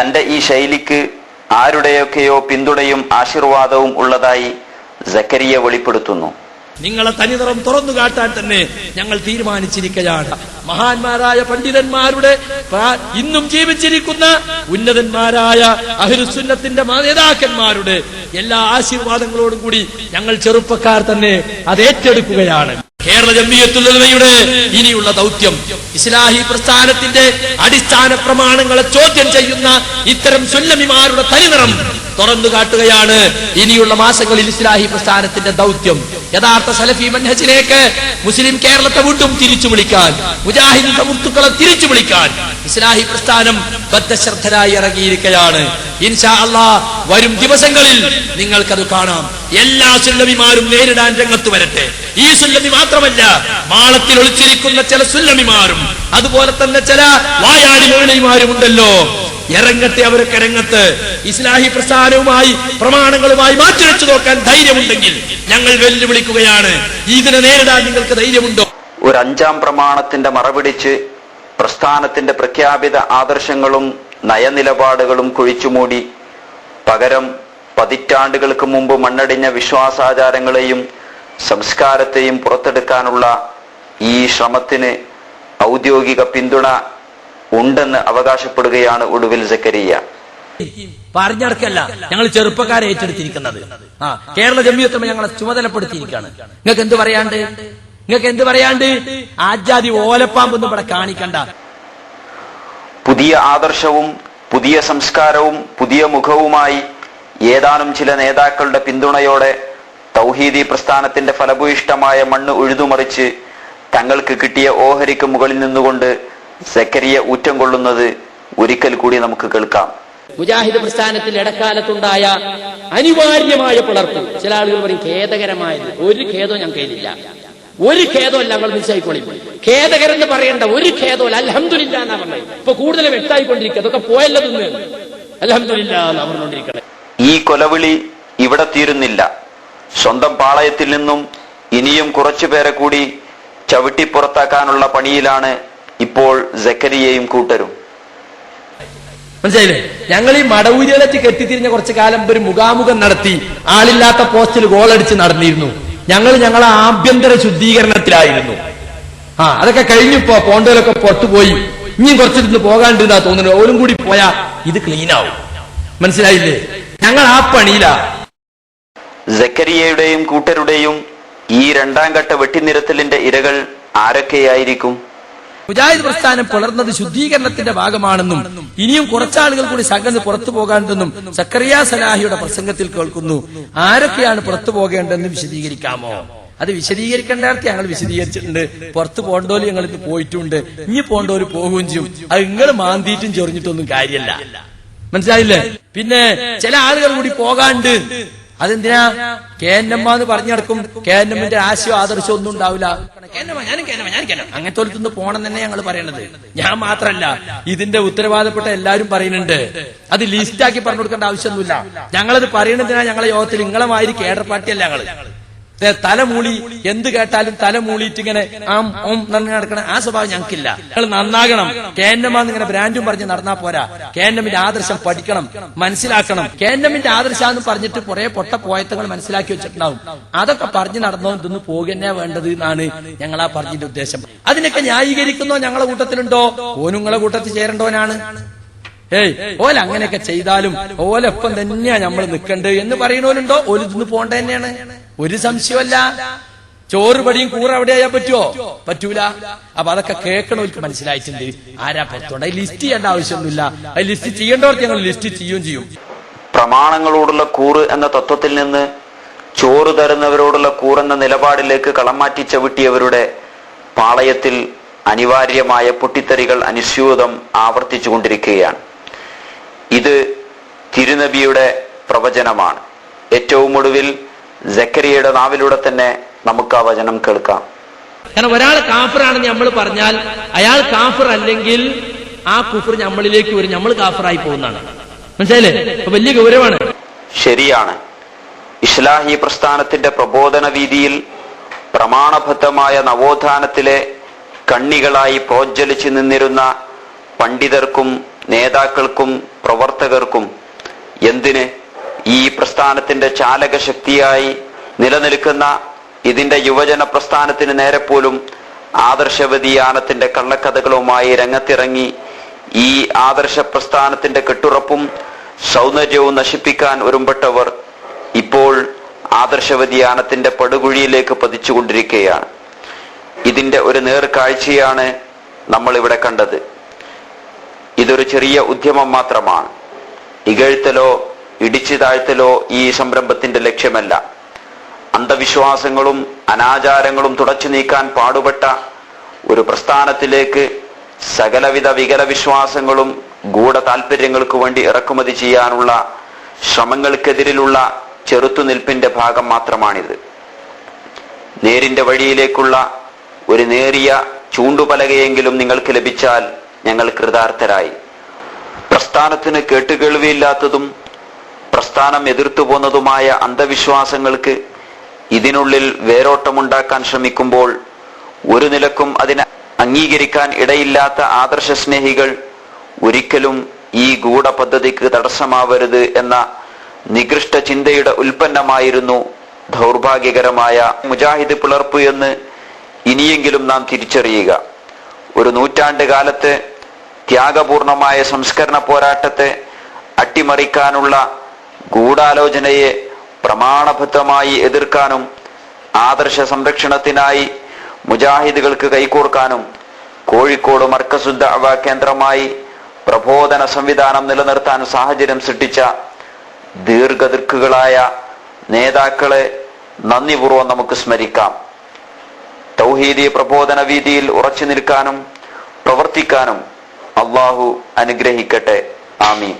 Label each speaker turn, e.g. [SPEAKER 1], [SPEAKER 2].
[SPEAKER 1] തന്റെ ഈ ശൈലിക്ക് ആരുടെയൊക്കെയോ പിന്തുണയും ആശീർവാദവും ഉള്ളതായി സക്കരിയ വെളിപ്പെടുത്തുന്നു.
[SPEAKER 2] നിങ്ങളെ തനിനിറം തുറന്നു കാട്ടാൻ തന്നെ ഞങ്ങൾ തീരുമാനിച്ചിരിക്കുകയാണ്. മഹാന്മാരായ പണ്ഡിതന്മാരുടെ ഇന്നും ജീവിച്ചിരിക്കുന്ന ഉന്നതന്മാരായ അഹിരുസുന്നത്തിന്റെ നേതാക്കന്മാരുടെ എല്ലാ ആശീർവാദങ്ങളോടും കൂടി ഞങ്ങൾ ചെറുപ്പക്കാർ തന്നെ അത് ഏറ്റെടുക്കുകയാണ്. കേരള ജമ്മിയത്തുള്ളവയുടെ ഇനിയുള്ള ദൗത്യം ഇസ്ലാഹി പ്രസ്ഥാനത്തിന്റെ അടിസ്ഥാന പ്രമാണങ്ങളെ ചോദ്യം ചെയ്യുന്ന ഇത്തരം സുല്ലമിമാരുടെ തരിനിറം തുറന്നു കാട്ടുകയാണ് ഇനിയുള്ള മാസങ്ങളിൽ ഇസ്ലാഹി പ്രസ്ഥാനത്തിന്റെ ദൗത്യം. യഥാർത്ഥ സലഫി മൻഹജിലേക്ക് മുസ്ലിം കേരളത്തെ വീണ്ടും തിരിച്ചു വിളിക്കാൻ മുജാഹിദ് സമുത്തുക്കളെ തിരിച്ചു വിളിക്കാൻ ഇസ്ലാഹി പ്രസ്ഥാനം ബദ്ധശ്രദ്ധരായി ഇറങ്ങിയിരിക്കുകയാണ്. ഇൻഷാ അള്ളാ വരും ദിവസങ്ങളിൽ നിങ്ങൾക്കത് കാണാം. എല്ലാ സുല്ലമിമാരും നേരിടാൻ രംഗത്ത് വരട്ടെ. ഈ സുല്ലമി മാത്രമല്ല മാളത്തിൽ ഒളിച്ചിരിക്കുന്ന ചില സുല്ലമിമാരും അതുപോലെ തന്നെ ചില വായാടി മേളിമാരും ഉണ്ടല്ലോ. ഇറങ്ങട്ടെ അവരൊക്കെ രംഗത്ത്. ഇസ്ലാഹി പ്രസ്ഥാനവുമായി പ്രമാണങ്ങളുമായി മാറ്റിവെച്ചു നോക്കാൻ ധൈര്യമുണ്ടെങ്കിൽ ഞങ്ങൾ വെല്ലുവിളിക്കുകയാണ്. ഇതിനെ നേരിടാൻ നിങ്ങൾക്ക് ധൈര്യമുണ്ടോ?
[SPEAKER 1] ഒരു അഞ്ചാം പ്രമാണത്തിന്റെ മറപിടിച്ച് പ്രസ്ഥാനത്തിന്റെ പ്രഖ്യാപിത ആദർശങ്ങളും നയനിലപാടുകളും കുഴിച്ചുമൂടി പകരം പതിറ്റാണ്ടുകൾക്ക് മുമ്പ് മണ്ണടിഞ്ഞ വിശ്വാസാചാരങ്ങളെയും സംസ്കാരത്തെയും പുറത്തെടുക്കാനുള്ള ഈ ശ്രമത്തിന് ഔദ്യോഗിക പിന്തുണ ഉണ്ടെന്ന് അവകാശപ്പെടുകയാണ് ഒടുവിൽ സക്കരിയ.
[SPEAKER 2] പറഞ്ഞടക്കല്ല ഞങ്ങൾ ചെറുപ്പക്കാരെ ഏറ്റെടുത്തിരിക്കുന്നത്. ആ കേരള ജമ്മിയത്തമ്മ ഞങ്ങളെ ചുമതലപ്പെടുത്തിയിരിക്കുകയാണ്. നിങ്ങൾക്ക് എന്ത് പറയാണ്ട്? നിങ്ങൾക്ക് എന്ത് പറയാണ്ട്? ആജാതി ഓലപ്പാമ്പൊന്നും ഇവിടെ കാണിക്കണ്ട.
[SPEAKER 1] പുതിയ ആദർശവും പുതിയ സംസ്കാരവും പുതിയ മുഖവുമായി ഏതാനും ചില നേതാക്കളുടെ പിന്തുണയോടെ തൗഹീദി പ്രസ്ഥാനത്തിന്റെ ഫലഭൂയിഷ്ടമായ മണ്ണ് ഉഴുതുമറിച്ച് തങ്ങൾക്ക് കിട്ടിയ ഓഹരിക്ക് മുകളിൽ നിന്നുകൊണ്ട് സക്കരിയ ഊറ്റം കൊള്ളുന്നത് ഒരിക്കൽ കൂടി നമുക്ക് കേൾക്കാം.
[SPEAKER 3] മുജാഹിദ് പ്രസ്ഥാനത്തിൽ ഇടക്കാലത്തുണ്ടായ അനിവാര്യമായ പിളർപ്പ്. ചില ആളുകൾ പറയും ഖേദകരമായത്. ഒരു ഖേദവും ഞാൻ കയ്യിലില്ല. ഒരു ഖേദമല്ല ഞങ്ങൾ മിസ്സായിക്കോളി ഖേദകരെന്ന് പറയേണ്ട ഒരു ഖേദമല്ല അലഹമില്ല എന്നാ പറഞ്ഞത്. ഇപ്പൊ കൂടുതൽ വ്യക്തമായിക്കൊണ്ടിരിക്കുക. അതൊക്കെ പോയല്ലോ തിന്ന് അലഹമില്ല എന്നാ പറഞ്ഞുകൊണ്ടിരിക്കണേ
[SPEAKER 1] ഈ കൊലവിളി ഇവിടെ തീരുന്നില്ല. സ്വന്തം പാളയത്തിൽ നിന്നും ഇനിയും കുറച്ചു പേരെ കൂടി ചവിട്ടിപ്പുറത്താക്കാനുള്ള പണിയിലാണ് ഇപ്പോൾ ജക്കരിയെയും കൂട്ടരും.
[SPEAKER 2] മനസ്സിലായില്ലേ? ഞങ്ങൾ ഈ മടവൂരിയിലേക്ക് കെട്ടിത്തിരിഞ്ഞ കുറച്ചു കാലം ഒരു മുഖാമുഖം നടത്തി ആളില്ലാത്ത പോസ്റ്റിൽ ഗോളടിച്ച് നടന്നിരുന്നു. ഞങ്ങൾ ഞങ്ങളെ ആഭ്യന്തര ശുദ്ധീകരണത്തിലായിരുന്നു. ആ അതൊക്കെ കഴിഞ്ഞിപ്പോ പോണ്ടോലൊക്കെ പൊട്ടുപോയി. ഇനിയും കുറച്ചിരുന്ന് പോകാണ്ടിരുന്നാ തോന്നുന്നു. ഓരും കൂടി പോയാ ഇത് ക്ലീൻ ആവും. മനസ്സിലായില്ലേ? ഞങ്ങൾ ആ പണിയില.
[SPEAKER 1] സക്കരിയയുടെയും കൂട്ടരുടെയും ഈ രണ്ടാം ഘട്ട വെട്ടിനിരത്തലിന്റെ ഇരകൾ ആരൊക്കെയായിരിക്കും?
[SPEAKER 2] മുജാഹിദ് പ്രസ്ഥാനം പുലർന്നത് ശുദ്ധീകരണത്തിന്റെ ഭാഗമാണെന്നും ഇനിയും കുറച്ചാളുകൾ കൂടി സംഘം പുറത്തു പോകാണ്ടെന്നും സക്കറിയ സലാഹിയുടെ പ്രസംഗത്തിൽ കേൾക്കുന്നു. ആരൊക്കെയാണ് പുറത്തു പോകേണ്ടതെന്ന് വിശദീകരിക്കാമോ? അത് വിശദീകരിക്കേണ്ടടുത്ത് ഞങ്ങൾ വിശദീകരിച്ചിട്ടുണ്ട്. പുറത്തു പോണ്ടോൽ ഞങ്ങൾ പോയിട്ടുണ്ട്. ഇനി പോണ്ടോൽ പോകുകയും ചെയ്യും. അത് നിങ്ങൾ മാന്തിയിട്ടും ചൊറിഞ്ഞിട്ടൊന്നും കാര്യമല്ല. മനസ്സിലായില്ലേ? പിന്നെ ചില ആളുകൾ കൂടി പോകാണ്ട് അതെന്തിനാ? കെ എൻ എം എന്ന് പറഞ്ഞു നടക്കും. കെ എൻ എമ്മിന്റെ ആശയോ ആദർശമോ ഒന്നും ഉണ്ടാവില്ല. കേന്നമ്മ, കേന്നമ്മ, കേന്നമ്മ. അങ്ങനത്തെ ഒരു പോണം തന്നെ ഞങ്ങൾ പറയണത്. ഞാൻ മാത്രല്ല ഇതിന്റെ ഉത്തരവാദപ്പെട്ട എല്ലാരും പറയുന്നുണ്ട്. അത് ലിസ്റ്റാക്കി പറഞ്ഞു കൊടുക്കേണ്ട ആവശ്യമൊന്നുമില്ല. ഞങ്ങളത് പറയണതിനാ ഞങ്ങളെ യോഗത്തിൽ നിങ്ങളെ മാതിരി കേഡർ പാർട്ടിയല്ല ഞങ്ങൾ. തലമൂളി എന്ത് കേട്ടാലും തലമൂളിയിട്ട് ഇങ്ങനെ ആം ഓം നന്ദി നടക്കണ ആ സ്വഭാവം ഞങ്ങൾക്കില്ല. ഞങ്ങൾ നന്നാകണം. കേന്നമാന്ന് ഇങ്ങനെ ബ്രാൻഡും പറഞ്ഞ് നടന്നാ പോരാ. കേന്നമിന്റെ ആദർശം പഠിക്കണം മനസ്സിലാക്കണം. കേന്നമിന്റെ ആദർശം പറഞ്ഞിട്ട് കുറെ പൊട്ട പോയത്തങ്ങൾ മനസ്സിലാക്കി വെച്ചിട്ടുണ്ടാവും. അതൊക്കെ പറഞ്ഞു നടന്നോ ഇതൊന്ന് പോകന്നെ വേണ്ടത് എന്നാണ് ഞങ്ങൾ ആ പറഞ്ഞിന്റെ ഉദ്ദേശം. അതിനൊക്കെ ന്യായീകരിക്കുന്നോ ഞങ്ങളെ കൂട്ടത്തിലുണ്ടോ? ഓനുങ്ങളെ കൂട്ടത്തിൽ ചേരേണ്ടവനാണ്. ഏയ് ഓല അങ്ങനെയൊക്കെ ചെയ്താലും ഓലൊപ്പം തന്നെയാ നമ്മൾ നിൽക്കേണ്ടത് എന്ന് പറയുന്നവരുണ്ടോ ഓൽ ഇന്ന് പോണ്ട തന്നെയാണ്. ഒരു സംശയമല്ല. ചോറ് പടിയും കൂറ അവിടെ ആയാൽ പറ്റുമോ പറ്റൂല. അപ്പൊ അതൊക്കെ കേൾക്കണവർക്ക് മനസ്സിലായിട്ടുണ്ട്. ആരാ പുറത്തോണ്ട് അത് ലിസ്റ്റ് ചെയ്യേണ്ട ആവശ്യമൊന്നുമില്ല. അത് ലിസ്റ്റ് ചെയ്യേണ്ടവർക്ക് ഞങ്ങൾ ലിസ്റ്റ് ചെയ്യുകയും ചെയ്യും.
[SPEAKER 1] പ്രമാണങ്ങളോടുള്ള കൂറ് എന്ന തത്വത്തിൽ നിന്ന് ചോറ് തരുന്നവരോടുള്ള കൂറെന്ന നിലപാടിലേക്ക് കളം മാറ്റി ചവിട്ടിയവരുടെ പാളയത്തിൽ അനിവാര്യമായ പൊട്ടിത്തെറികൾ അനുസ്യൂതം ആവർത്തിച്ചു കൊണ്ടിരിക്കുകയാണ്. ഇത് തിരുനബിയുടെ പ്രവചനമാണ്. ഏറ്റവും ഒടുവിൽ ജക്കരിയയുടെ നാവിലൂടെ തന്നെ നമുക്ക് ആ വചനം കേൾക്കാം.
[SPEAKER 2] കാരണം ഒരാൾ കാഫറാണെന്ന് നമ്മൾ പറഞ്ഞാൽ അയാൾ കാഫർ അല്ലെങ്കിൽ ആ കുഫർ നമ്മളിലേക്ക് വരും. നമ്മൾ കാഫറായി പോകുന്നതാണ്. മനസ്സിലായില്ലേ? അപ്പൊ വലിയ ഗൗരവമാണ്.
[SPEAKER 1] ശരിയാണ്. ഇസ്ലാഹി പ്രസ്ഥാനത്തിന്റെ പ്രബോധന രീതിയിൽ പ്രമാണബദ്ധമായ നവോത്ഥാനത്തിലെ കണ്ണികളായി പ്രോജ്വലിച്ചു നിന്നിരുന്ന പണ്ഡിതർക്കും നേതാക്കൾക്കും പ്രവർത്തകർക്കും എന്തിന് ഈ പ്രസ്ഥാനത്തിന്റെ ചാലക ശക്തിയായി നിലനിൽക്കുന്ന ഇതിന്റെ യുവജന പ്രസ്ഥാനത്തിന് നേരെ പോലും ആദർശ വ്യതിയാനത്തിന്റെ കള്ളക്കഥകളുമായി രംഗത്തിറങ്ങി ഈ ആദർശ പ്രസ്ഥാനത്തിന്റെ കെട്ടുറപ്പും സൗന്ദര്യവും നശിപ്പിക്കാൻ ഒരുമ്പെട്ടവർ ഇപ്പോൾ ആദർശ വ്യതിയാനത്തിന്റെ പടുകുഴിയിലേക്ക് പതിച്ചുകൊണ്ടിരിക്കുകയാണ്. ഇതിന്റെ ഒരു നേർക്കാഴ്ചയാണ് നമ്മൾ ഇവിടെ കണ്ടത്. ഇതൊരു ചെറിയ ഉദ്യമം മാത്രമാണ്. ഇകഴ്ത്തലോ ഇടിച്ചു താഴ്ത്തലോ ഈ സംരംഭത്തിന്റെ ലക്ഷ്യമല്ല. അന്ധവിശ്വാസങ്ങളും അനാചാരങ്ങളും തുടച്ചു നീക്കാൻ പാടുപെട്ട ഒരു പ്രസ്ഥാനത്തിലേക്ക് സകലവിധ വികല വിശ്വാസങ്ങളും ഗൂഢ താല്പര്യങ്ങൾക്ക് വേണ്ടി ഇറക്കുമതി ചെയ്യാനുള്ള ശ്രമങ്ങൾക്കെതിരിലുള്ള ചെറുത്തുനിൽപ്പിന്റെ ഭാഗം മാത്രമാണിത്. നേരിന്റെ വഴിയിലേക്കുള്ള ഒരു നേരിയ ചൂണ്ടുപലകയെങ്കിലും നിങ്ങൾക്ക് ലഭിച്ചാൽ ഞങ്ങൾ കൃതാർത്ഥരായി. പ്രസ്ഥാനത്തിന് കേട്ടുകേൾവിയില്ലാത്തതും പ്രസ്ഥാനം എതിർത്തു പോന്നതുമായ അന്ധവിശ്വാസങ്ങൾക്ക് ഇതിനുള്ളിൽ വേരോട്ടമുണ്ടാക്കാൻ ശ്രമിക്കുമ്പോൾ ഒരു നിലക്കും അതിനെ അംഗീകരിക്കാൻ ഇടയില്ലാത്ത ആദർശ സ്നേഹികൾ ഒരിക്കലും ഈ ഗൂഢ പദ്ധതിക്ക് തടസ്സമാവരുത് എന്ന നികൃഷ്ട ചിന്തയുടെ ഉൽപ്പന്നമായിരുന്നു ദൗർഭാഗ്യകരമായ മുജാഹിദ് പിളർപ്പ് എന്ന് ഇനിയെങ്കിലും നാം തിരിച്ചറിയുക. ഒരു നൂറ്റാണ്ട് കാലത്ത് ത്യാഗപൂർണമായ സംസ്കരണ പോരാട്ടത്തെ അട്ടിമറിക്കാനുള്ള ഗൂഢാലോചനയെ പ്രമാണബദ്ധമായി എതിർക്കാനും ആദർശ സംരക്ഷണത്തിനായി മുജാഹിദുകൾക്ക് കൈകോർക്കാനും കോഴിക്കോട് മർക്കസുദ്ധ അവ കേന്ദ്രമായി പ്രബോധന സംവിധാനം നിലനിർത്താൻ സാഹചര്യം സൃഷ്ടിച്ച ദീർഘദൃക്കുകളായ നേതാക്കളെ നന്ദിപൂർവം നമുക്ക് സ്മരിക്കാം. തൗഹീദി പ്രബോധന വീതിയിൽ ഉറച്ചു നിൽക്കാനും പ്രവർത്തിക്കാനും അള്ളാഹു അനുഗ്രഹിക്കട്ടെ. ആമീൻ.